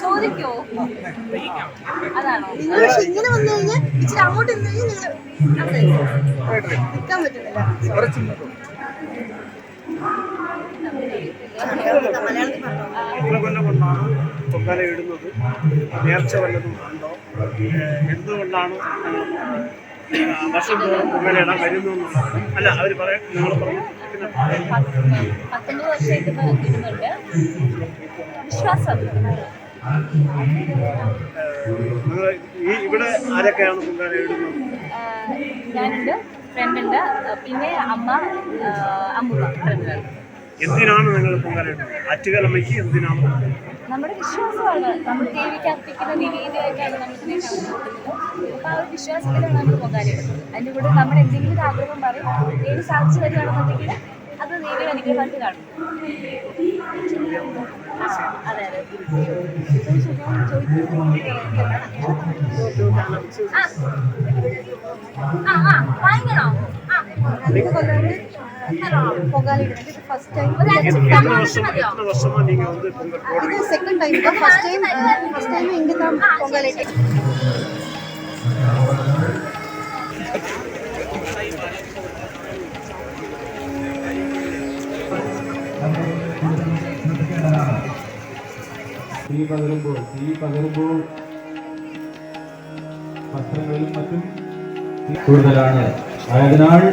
ചോദിക്കോ? അതാണോ? നിങ്ങൾ പക്ഷെ ഇങ്ങനെ വന്നു കഴിഞ്ഞാൽ ഇച്ചിരി അങ്ങോട്ട് നിന്ന് കഴിഞ്ഞാൽ നിങ്ങൾ നിൽക്കാൻ പറ്റുന്നില്ല എത്ര കൊല്ലം പൊങ്കാല ഇടുന്നത്? നേർച്ച വല്ലതും ഉണ്ടോ? എന്തുകൊണ്ടാണ് വർഷം പൊങ്കാല ഇടാൻ വരുന്നു അല്ല അവർ പറയാം നിങ്ങൾ പറഞ്ഞു. ഇടുന്നുണ്ട്. വിശ്വാസം. നിങ്ങൾ ഈ ഇവിടെ ആരൊക്കെയാണ് പൊങ്കാല ഇടുന്നത്? ഞാനുണ്ട് ഫ്രണ്ടുണ്ട് പിന്നെ അമ്മ അമ്മ എന്തിനാണ് നിങ്ങൾ പൊങ്കാല ഇടുന്നത് ആറ്റുകാലമ്മയ്ക്ക് എന്തിനാണ്? നമ്മുടെ വിശ്വാസമാണ്. നമ്മൾ ദേവിക്ക് അർപ്പിക്കുന്ന നമ്മൾ ഇതിനെ ആ ഒരു വിശ്വാസത്തിലാണ് നമ്മൾ പൊങ്കാലിടുന്നത് അതിന്റെ കൂടെ എന്തെങ്കിലും ആഗ്രഹം പറയും ദേവി സാധിച്ചു വരികയാണെന്നുണ്ടെങ്കിൽ അത് ദേവിയുടെ അനുഗ്രഹമായിട്ട് കാണും അതെ അതെ. ആ ആ വാങ്ങിക്കണോ ആ. പൊങ്കാല ഇടുന്നത് ഇത് ഫസ്റ്റ് ടൈം ഒരു അഞ്ച് എത്ര തമാശ വർഷം മതിയോ എത്ര വർഷമാണ് നിങ്ങൾ வந்து പൊങ്കാല ഇത് second time first time first time ഇങ്ങനെ പൊങ്കാല ഇട്ടത് തീ പകരുമ്പോൾ തീ പകരുമ്പോൾ വസ്ത്രങ്ങളിലും മറ്റും തീ കൂടുതലാണ് ആയതിനാൽ